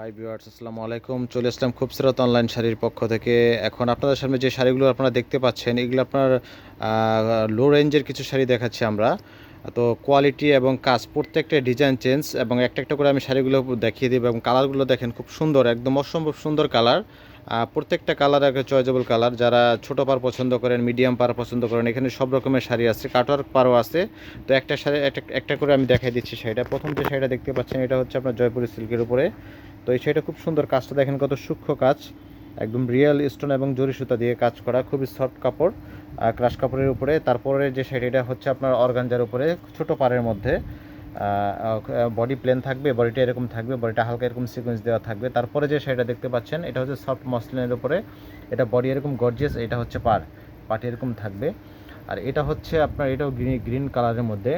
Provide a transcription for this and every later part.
Hi viewers আসসালামু আলাইকুম। চলে আসলাম খুবসুরত অনলাইন শাড়ির পক্ষ থেকে। এখন আপনাদের সামনে যে শাড়িগুলো আপনারা দেখতে পাচ্ছেন, এগুলো আপনার লো রেঞ্জের কিছু শাড়ি দেখাচ্ছি আমরা। তো কোয়ালিটি এবং কাজ, প্রত্যেকটা ডিজাইন চেঞ্জ এবং একটা একটা করে আমি শাড়িগুলো দেখিয়ে দেবো এবং কালারগুলো দেখেন খুব সুন্দর, একদম অসম্ভব সুন্দর কালার প্রত্যেকটা কালার একটা চয়েজেবল কালার যারা ছোটো পার পছন্দ করেন মিডিয়াম পার পছন্দ করেন, এখানে সব রকমের শাড়ি আছে কাটওয়ার্ক পারও আছে। তো একটা শাড়ি, একটা করে আমি দেখাই দিচ্ছি শাড়িটা। প্রথম যে শাড়িটা দেখতে পাচ্ছেন, এটা হচ্ছে আপনার জয়পুরি সিল্কের উপরে। তো এই শাড়িটা খুব সুন্দর কাজটা দেখেন কত সূক্ষ্ম কাজ। একদম রিয়েল স্টোন এবং জরি সুতা দিয়ে কাজ করা, খুবই সফট কাপড় ক্রাশ কাপড়ের উপরে। তারপরে যে শাড়িটা হচ্ছে আপনার অর্গানজার উপরে, ছোট পাড়ের মধ্যে বডি প্লেন থাকবে বডিটা এরকম থাকবে বডিটা হালকা এরকম সিকোয়েন্স দেওয়া থাকবে। তারপরে যে শাড়িটা দেখতে পাচ্ছেন, এটা হচ্ছে সফট মসলিনের উপরে। এটা বডি এরকম গর্জিয়াস এটা হচ্ছে পার পাটি এরকম থাকবে। আর এটা হচ্ছে আপনার, এটাও গ্রিন গ্রিন কালারের মধ্যে।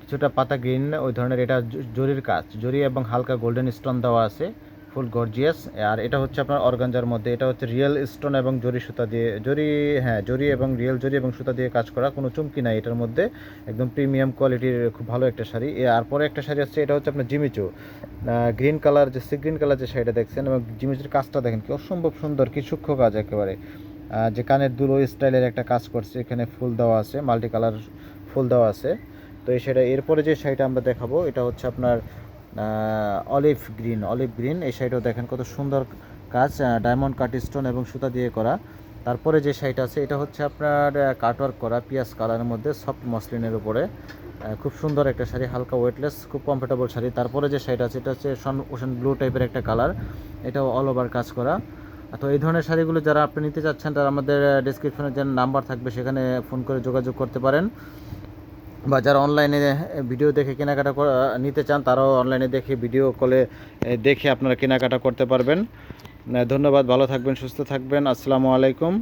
কিছুটা পাতা গ্রিন, ওই ধরনের এটা জরির কাজ। জরি এবং হালকা গোল্ডেন স্টোন দেওয়া আছে ফুল গর্জিয়াস আর এটা হচ্ছে আপনার অর্গানজার মধ্যে, এটা হচ্ছে রিয়েল স্টোন এবং জরি সুতা দিয়ে, জরি হ্যাঁ জরি এবং রিয়েল জরি এবং সুতা দিয়ে কাজ করা, কোনো চুমকি নাই এটার মধ্যে। একদম প্রিমিয়াম কোয়ালিটির খুব ভালো একটা শাড়ি। আর পরে একটা শাড়ি আছে, এটা হচ্ছে আপনার জিমিচু গ্রিন কালার যে, সি গ্রিন কালার যে শাড়িটা দেখছেন, এবং জিমিচুর কাজটা দেখেন কি অসম্ভব সুন্দর, কি সূক্ষ্ম কাজ একেবারে। যে কানের দুল স্টাইলের একটা কাজ করছে, এখানে ফুল দেওয়া আছে মাল্টি কালার ফুল দেওয়া আছে। তো শাড়িটা এরপরে যে শাড়িটা আমরা দেখাবো, এটা হচ্ছে আপনার অলিভ গ্রিন অলিভ গ্রিন। এই শাড়িটাও দেখেন কত সুন্দর কাজ ডায়মন্ড কাট স্টোন এবং সুতা দিয়ে করা। তারপরে যে শাড়িটা আছে, এটা হচ্ছে আপনার কাটওয়ার্ক করা, পিয়াজ কালারের মধ্যে, সফট মসলিনের উপরে। খুব সুন্দর একটা শাড়ি, হালকা ওয়েটলেস খুব কমফোর্টেবল শাড়ি। তারপরে যে শাড়িটা আছে, এটা হচ্ছে সন ওশান ব্লু টাইপের একটা কালার এটাও অল ওভার কাজ করা। তো এই ধরনের শাড়িগুলো যারা আপনি নিতে চাচ্ছেন, তারা আমাদের ডিসক্রিপশনে যে নাম্বার থাকবে, সেখানে ফোন করে যোগাযোগ করতে পারেন। বা যারা অনলাইনে ভিডিও দেখে কেনাকাটা নিতে চান, তারাও অনলাইনে দেখে ভিডিও কলে দেখে আপনারা কেনাকাটা করতে পারবেন। ধন্যবাদ, ভালো থাকবেন, সুস্থ থাকবেন। আসসালামু আলাইকুম।